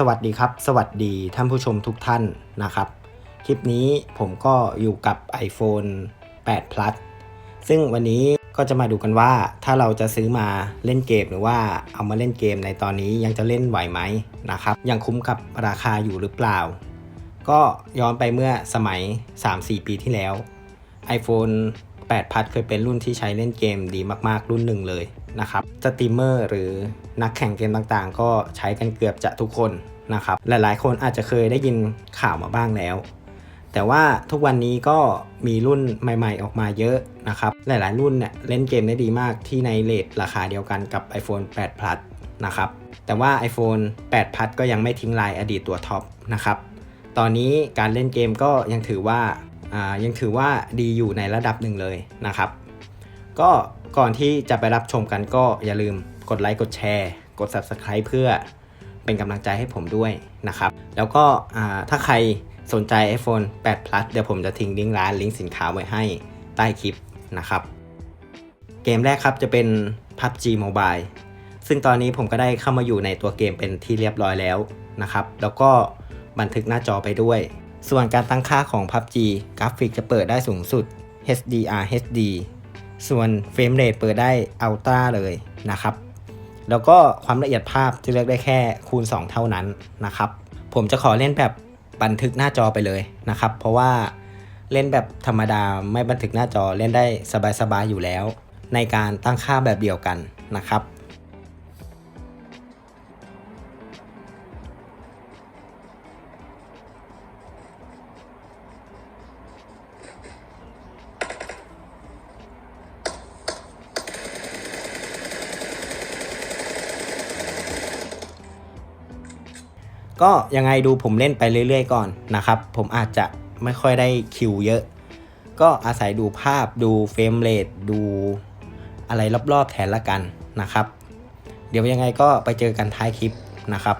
สวัสดีครับ สวัสดีท่านผู้ชมทุกท่านนะครับ คลิปนี้ผมก็อยู่กับ iPhone 8 Plus ซึ่งวันนี้ก็จะมาดูกันว่าถ้าเราจะซื้อมาเล่นเกมหรือว่าเอามาเล่นเกมในตอนนี้ยังจะเล่นไหวไหมนะครับ ยังคุ้มกับราคาอยู่หรือเปล่า ก็ย้อนไปเมื่อสมัย 3-4 ปีที่แล้ว iPhone 8 Plus เคยเป็นรุ่นที่ใช้เล่นเกมดีมาก ๆ รุ่นหนึ่งเลยนะครับสตรีมเมอร์หรือ นักแข่งเกมต่างๆ ก็ใช้กันเกือบจะทุกคนนะครับ หลายๆ คนอาจจะเคยได้ยินข่าวมาบ้างแล้ว แต่ว่าทุกวันนี้ก็มีรุ่นใหม่ๆ ออกมาเยอะนะครับ หลายๆ รุ่นเนี่ยเล่นเกมได้ดีมากที่ในเลทราคาเดียวกันกับ iPhone 8 Plus นะครับ แต่ว่า iPhone 8 Plus ก็ยังไม่ทิ้งลายอดีตตัวท็อปนะครับ ตอนนี้การเล่นเกมก็ยังถือว่าอ่ายังถือว่าดีอยู่ในระดับหนึ่งเลยนะครับ ก็ก่อนที่จะไปรับชมกันก็อย่าลืม กดไลค์กดแชร์ กด Subscribe เพื่อเป็นกำลังใจให้ผมด้วยนะครับ แล้วก็ถ้าใครสนใจ iPhone 8 Plus เดี๋ยวผมจะทิ้งลิงก์ร้านลิงก์สินค้าไว้ให้ใต้คลิปนะครับ เกมแรกครับจะเป็น PUBG Mobile ซึ่งตอนนี้ผมก็ได้เข้ามาอยู่ในตัวเกมเป็นที่เรียบร้อยแล้วนะครับ แล้วก็บันทึกหน้าจอไปด้วย ส่วนการตั้งค่าของ PUBG กราฟิกจะเปิดได้สูงสุด HDR HD ส่วนเฟรมเรทเปิดได้ Ultra เลยนะครับ แล้วก็ความละเอียดภาพจะเลือกได้แค่คูณ 2 เท่านั้นนะครับ ผมจะขอเล่นแบบบันทึกหน้าจอไปเลยนะครับ เพราะว่าเล่นแบบธรรมดาไม่บันทึกหน้าจอเล่นได้สบายๆอยู่แล้ว ในการตั้งค่าแบบเดียวกันนะครับ ก็ยังไงดูผมเล่นไปเรื่อย ๆ ก่อนนะครับ ผมอาจจะไม่ค่อยได้คิวเยอะ ก็อาศัยดูภาพดูเฟรมเรทดูอะไรรอบๆแทนละกันนะครับ เดี๋ยวยังไงก็ไปเจอกันท้ายคลิปนะครับ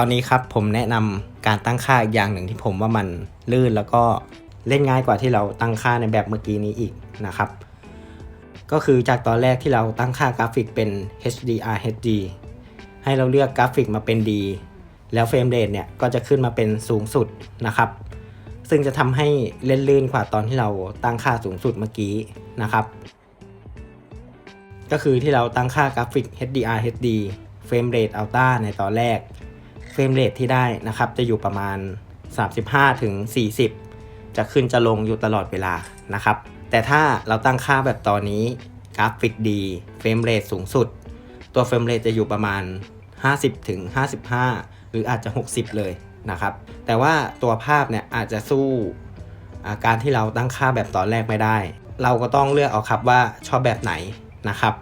อนนี้ครับผมแนะนำการตั้งค่าอีกอย่างหนึ่งที่ผมว่ามันลื่นแล้วก็เล่นง่ายกว่าที่เราตั้งค่าในแบบเมื่อกี้นี้อีกนะครับ ก็คือจากตอนแรกที่เราตั้งค่ากราฟิกเป็น HDR HD ให้เราเลือกกราฟิกมาเป็น D แล้วเฟรมเรทเนี่ยก็จะขึ้นมาเป็นสูงสุดนะครับ ซึ่งจะทำให้เล่นลื่นกว่าตอนที่เราตั้งค่าสูงสุดเมื่อกี้นะครับ ก็คือที่เราตั้งค่ากราฟิก HDR HD เฟรมเรทอัลต้าในตอนแรก เฟรมเรทที่ได้นะครับ จะอยู่ประมาณ 35ถึง40 จะขึ้นจะลงอยู่ตลอดเวลานะครับ แต่ถ้าเราตั้งค่าแบบตอนนี้กราฟิกดีเฟรมเรทสูงสุด ตัวเฟรมเรทจะอยู่ประมาณ 50ถึง55 หรืออาจจะ 60 เลยนะครับ แต่ว่าตัวภาพเนี่ยอาจจะสู้าการที่เราตั้งค่าแบบตอนแรกไม่ได้ เราก็ต้องเลือกเอาครับว่าชอบแบบไหนนะครับ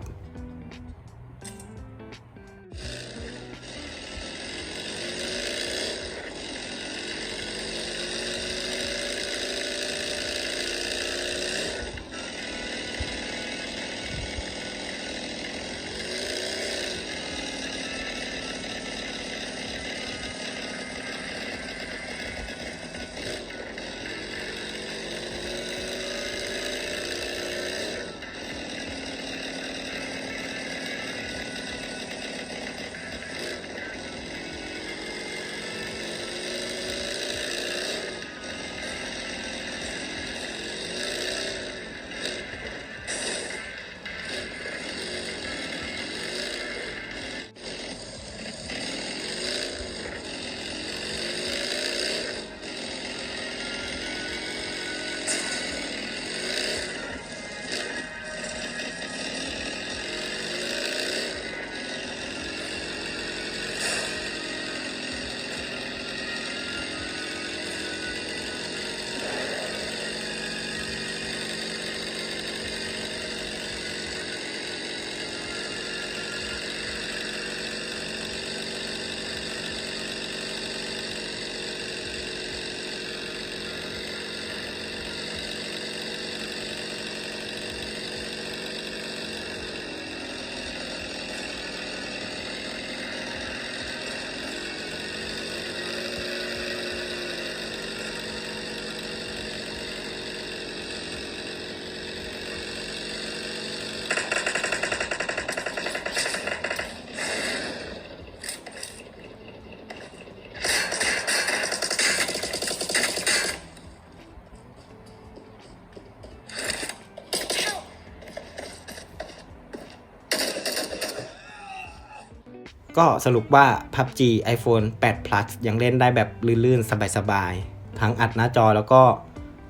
ก็สรุปว่า PUBG iPhone 8 Plus ยังเล่นได้แบบลื่นๆ สบายๆ ทั้งอัดหน้าจอแล้วก็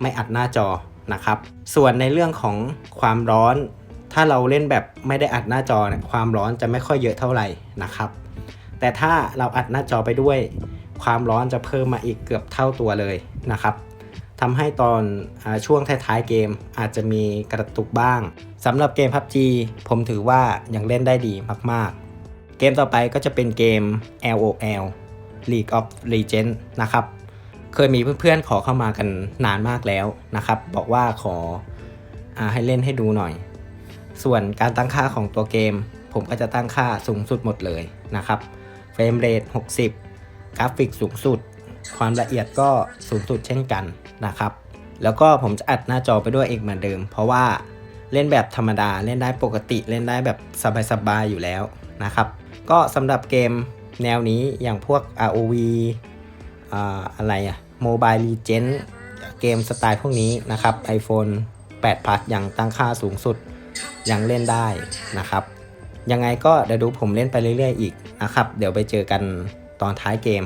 ไม่อัดหน้าจอนะครับ ส่วนในเรื่องของความร้อน ถ้าเราเล่นแบบไม่ได้อัดหน้าจอเนี่ยความร้อนจะไม่ค่อยเยอะเท่าไหร่นะครับ แต่ถ้าเราอัดหน้าจอไปด้วย ความร้อนจะเพิ่มมาอีกเกือบเท่าตัวเลยนะครับทำให้ตอนอช่วงท้ายๆเกมอาจจะมีกระตุกบ้างสำหรับเกม PUBG ผมถือว่ายังเล่นได้ดีมากๆ เกมต่อไปก็จะเป็นเกม LOL League of Legends นะครับ เคยมีเพื่อนๆขอเข้ามากันนานมากแล้วนะครับ บอกว่าขออให้เล่นให้ดูหน่อย ส่วนการตั้งค่าของตัวเกม ผมก็จะตั้งค่าสูงสุดหมดเลยนะครับ เฟรมเรท 60 กราฟิกสูงสุด ความละเอียดก็สูงสุดเช่นกันนะครับ แล้วก็ผมจะอัดหน้าจอไปด้วยอีกเหมือนเดิม เพราะว่าเล่นแบบธรรมดาเล่นได้ปกติเล่นได้แบบสบายๆอยู่แล้วนะครับ ก็สำหรับเกมแนวนี้อย่างพวก ROV อ่าอะไรอะ Mobile Legends เกมสไตล์พวกนี้นะครับ iPhone 8 Plus ยังตั้งค่าสูงสุดยังเล่นได้นะครับ ยังไงก็เดี๋ยวดูผมเล่นไปเรื่อยๆอีกนะครับ เดี๋ยวไปเจอกันตอนท้ายเกม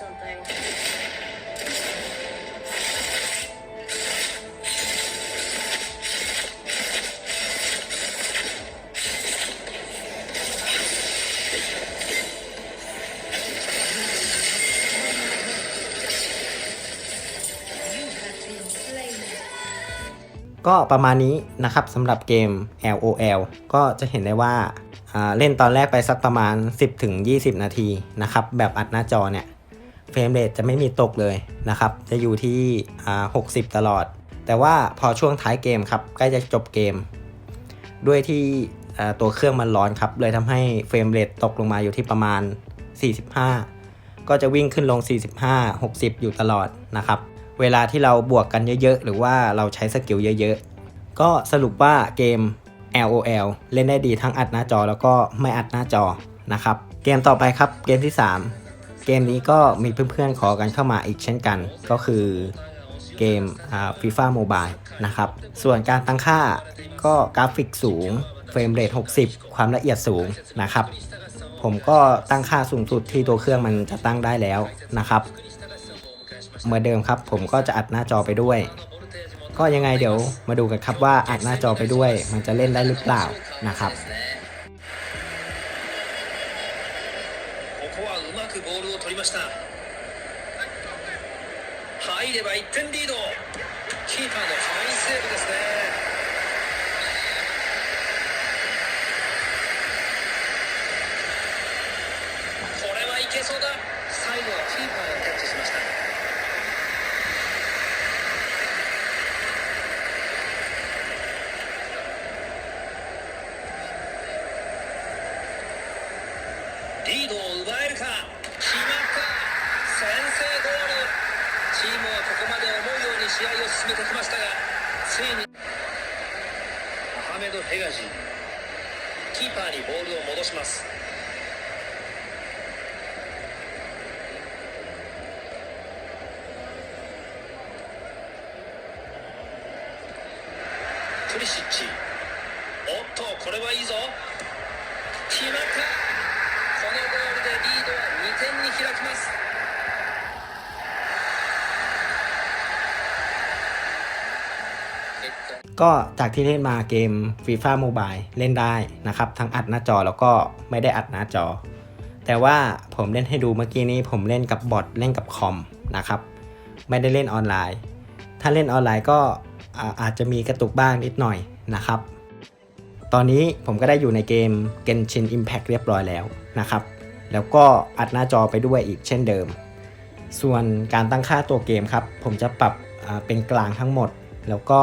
something. ก็ประมาณนี้นะครับสำหรับเกม LOL ก็จะเห็นได้ว่าาเล่นตอนแรกไปสักประมาณ 10-20 นาทีนะครับ แบบอัดหน้าจอเนี่ย เฟรมเรทจะไม่มีตกเลยนะครับ จะอยู่ที่60 ตลอด แต่ว่าพอช่วงท้ายเกมครับ ใกล้จะจบเกม ด้วยที่ตัวเครื่องมันร้อนครับ เลยทำให้เฟรมเรทตกลงมาอยู่ที่ประมาณ 45 ก็จะวิ่งขึ้นลง 45 60 อยู่ตลอดนะครับ เวลาที่เราบวกกันเยอะๆ หรือว่าเราใช้สกิลเยอะๆ ก็สรุปว่าเกม LOL เล่นได้ดีทั้งอัดหน้าจอแล้วก็ไม่อัดหน้าจอนะครับ เกมต่อไปครับเกมที่ 3 เกมนี้ก็มีเพื่อนๆขอกันเข้ามาอีกเช่นกัน ก็คือเกมฟีฟ่าโมบายนะครับ ส่วนการตั้งค่าก็กราฟิกสูง เฟรมเรท 60 ความละเอียดสูงนะครับ ผมก็ตั้งค่าสูงสุดที่ตัวเครื่องมันจะตั้งได้แล้วนะครับเหมือนเดิมครับ ผมก็จะอัดหน้าจอไปด้วย ก็ยังไงเดี๋ยวมาดูกันครับว่าอัดหน้าจอไปด้วย มันจะเล่นได้หรือเปล่านะครับ 進めてきましたがついにアハメド・ヘガジーキーパーにボールを戻しますプリシッチおっとこれはいいぞ決まった。このゴールでリードは2点に開きます ก็จากที่เล่นมาเกม FIFA Mobile เล่นได้นะครับ ทั้งอัดหน้าจอแล้วก็ไม่ได้อัดหน้าจอ แต่ว่าผมเล่นให้ดูเมื่อกี้นี้ผมเล่นกับบอทเล่นกับคอมนะครับ ไม่ได้เล่นออนไลน์ ถ้าเล่นออนไลน์ก็อาอาจจะมีกระตุกบ้างนิดหน่อยนะครับ ตอนนี้ผมก็ได้อยู่ในเกม Genshin Impact เรียบร้อยแล้วนะครับ แล้วก็อัดหน้าจอไปด้วยอีกเช่นเดิม ส่วนการตั้งค่าตัวเกมครับ ผมจะปรับเป็นกลางทั้งหมด แล้วก็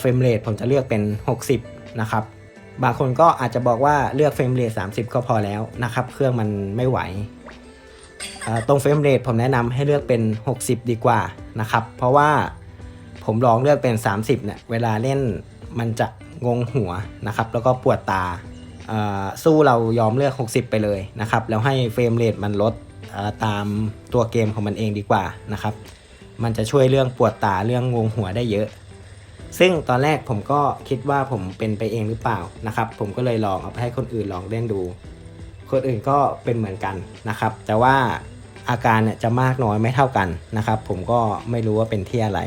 เฟรมเรทผมจะเลือกเป็น 60 นะครับ บางคนก็อาจจะบอกว่าเลือกเฟรมเรท30 ก็พอแล้วนะครับ เครื่องมันไม่ไหว ตรงเฟรมเรทผมแนะนำให้เลือกเป็น 60 ดีกว่านะครับ เพราะว่าผมลองเลือกเป็น 30เนี่ยเวลาเล่นมันจะงงหัวนะครับ แล้วก็ปวดตาสู้เรายอมเลือก 60 ไปเลยนะครับ แล้วให้เฟรมเรทมันลดตามตัวเกมของมันเองดีกว่านะครับ มันจะช่วยเรื่องปวดตาเรื่องงงหัวได้เยอะ ซึ่งตอนแรกผมก็คิดว่าผมเป็นไปเองหรือเปล่านะครับ ผมก็เลยลองเอาไปให้คนอื่นลองเล่นดู คนอื่นก็เป็นเหมือนกันนะครับ แต่ว่าอาการเนี่ยจะมากน้อยไม่เท่ากันนะครับ ผมก็ไม่รู้ว่าเป็นที่อะไร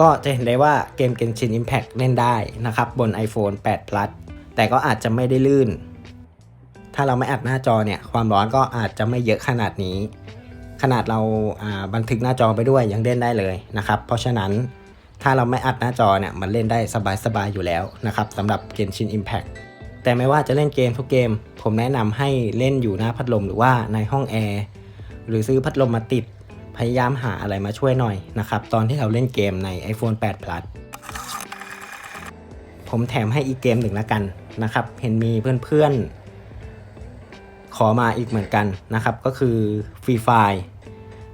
ก็จะเห็นได้ว่าเกม Genshin Impact เล่นได้นะครับ บน iPhone 8 Plus แต่ก็อาจจะไม่ได้ลื่น ถ้าเราไม่อัดหน้าจอเนี่ย ความร้อนก็อาจจะไม่เยอะขนาดนี้ ขนาดเราอ่าบันทึกหน้าจอไปด้วยยังเล่นได้เลยนะครับ เพราะฉะนั้นถ้าเราไม่อัดหน้าจอเนี่ยมันเล่นได้สบายๆอยู่แล้วนะครับสำหรับ Genshin Impact แต่ไม่ว่าจะเล่นเกมทุกเกม ผมแนะนำให้เล่นอยู่หน้าพัดลมหรือว่าในห้องแอร์หรือซื้อพัดลมมาติด พยายามหาอะไรมาช่วยหน่อยนะครับตอนที่เราเล่นเกมใน iPhone 8 Plus ผมแถมให้อีกเกมหนึ่งละกันนะครับ เห็นมีเพื่อนๆ ขอมาอีกเหมือนกันนะครับ ก็คือ Free Fire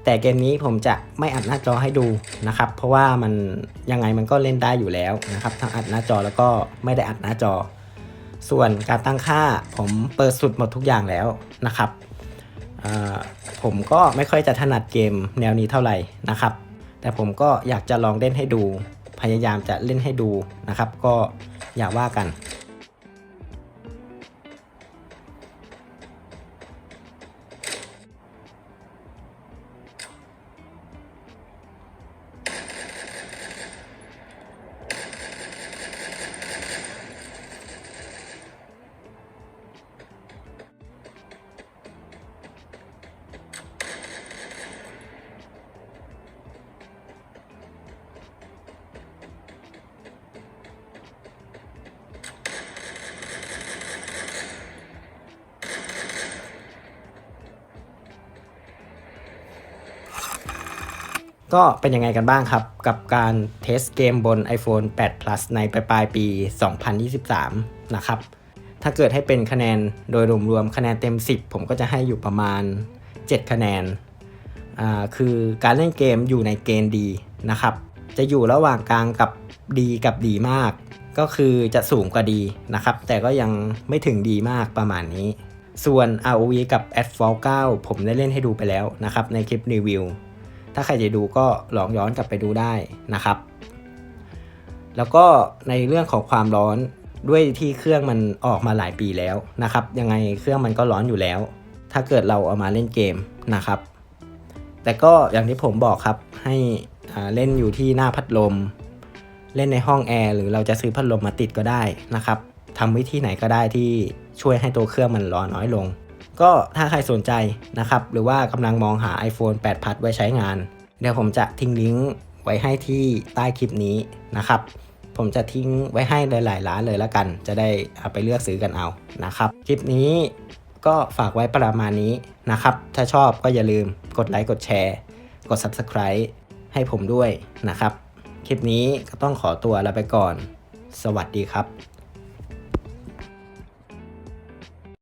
แต่เกมนี้ผมจะไม่อัดหน้าจอให้ดูนะครับ เพราะว่ามันยังไงมันก็เล่นได้อยู่แล้วนะครับ ทั้งอัดหน้าจอแล้วก็ไม่ได้อัดหน้าจอ ส่วนการตั้งค่าผมเปิดสุดหมดทุกอย่างแล้วนะครับ ผมก็ไม่ค่อยจะถนัดเกมแนวนี้เท่าไหร่นะครับ แต่ผมก็อยากจะลองเล่นให้ดู พยายามจะเล่นให้ดูนะครับ ก็อย่าว่ากัน ก็เป็นยังไงกันบ้างครับ กับการเทสเกมบน iPhone 8 Plus ในปลายปลายปี 2023 นะครับ ถ้าเกิดให้เป็นคะแนนโดยรวมๆคะแนนเต็ม 10 ผมก็จะให้อยู่ประมาณ 7 คะแนน อ่า คือการเล่นเกมอยู่ในเกณฑ์ดีนะครับ จะอยู่ระหว่างกลางกับดีกับดีมาก ก็คือจะสูงกว่าดีนะครับ แต่ก็ยังไม่ถึงดีมากประมาณนี้ ส่วน ROV กับ Asphalt 9ผมได้เล่นให้ดูไปแล้วนะครับในคลิปรีวิว ถ้าใครจะดูก็ลองย้อนกลับไปดูได้นะครับ แล้วก็ในเรื่องของความร้อนด้วยที่เครื่องมันออกมาหลายปีแล้วนะครับ ยังไงเครื่องมันก็ร้อนอยู่แล้ว ถ้าเกิดเราเอามาเล่นเกมนะครับ แต่ก็อย่างที่ผมบอกครับให้เล่นอยู่ที่หน้าพัดลม เล่นในห้องแอร์หรือเราจะซื้อพัดลมมาติดก็ได้นะครับทำวิธีไหนก็ได้ที่ช่วยให้ตัวเครื่องมันร้อนน้อยลง ก็ถ้าใครสนใจนะครับ หรือว่ากำลังมองหา iPhone 8 Plus ไว้ใช้งาน เดี๋ยวผมจะทิ้งลิงก์ไว้ให้ที่ใต้คลิปนี้นะครับ ผมจะทิ้งไว้ให้หลายๆร้านเลยแล้วกัน จะได้เอาไปเลือกซื้อกันเอานะครับ คลิปนี้ก็ฝากไว้ประมาณนี้นะครับ ถ้าชอบก็อย่าลืมกดไลค์กดแชร์ กด Subscribe ให้ผมด้วยนะครับ คลิปนี้ก็ต้องขอตัวลาไปก่อน สวัสดีครับ